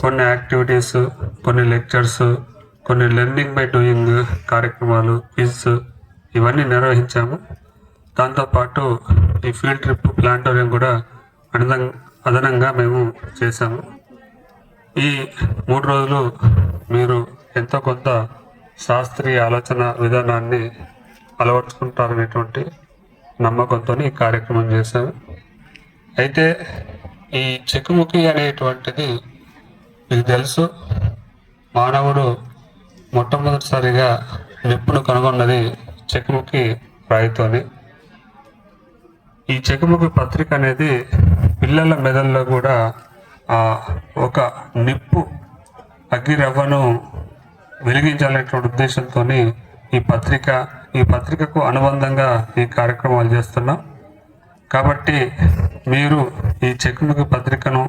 కొన్ని యాక్టివిటీస్ కొన్ని లెక్చర్స్ కొన్ని లెర్నింగ్ బై డూయింగ్ కార్యక్రమాలు క్విజ్ ఇవన్నీ నిర్వహించాము. దాంతోపాటు ఈ ఫీల్డ్ ట్రిప్ ప్లాంటోరియం కూడా అదనం అదనంగా మేము చేశాము. ఈ మూడు రోజులు మీరు ఎంతో కొంత శాస్త్రీయ ఆలోచన విధానాన్ని అలవర్చుకుంటారనేటువంటి నమ్మకంతో ఈ కార్యక్రమం చేశాము. అయితే ఈ చెక్కుముఖి అనేటువంటిది మీకు తెలుసు మానవుడు మొట్టమొదటిసారిగా నిప్పును కనుగొన్నది చెక్కుముఖి రాయితోని. ఈ చెక్కుముఖి పత్రిక అనేది పిల్లల మెదడులో కూడా ఆ ఒక నిప్పు అగ్గిరవ్వను వెలిగించాలనేటువంటి ఉద్దేశంతో ఈ పత్రిక ఈ పత్రికకు అనుబంధంగా ఈ కార్యక్రమాలు చేస్తున్నాం. కాబట్టి మీరు ఈ చెక్కుముఖి పత్రికను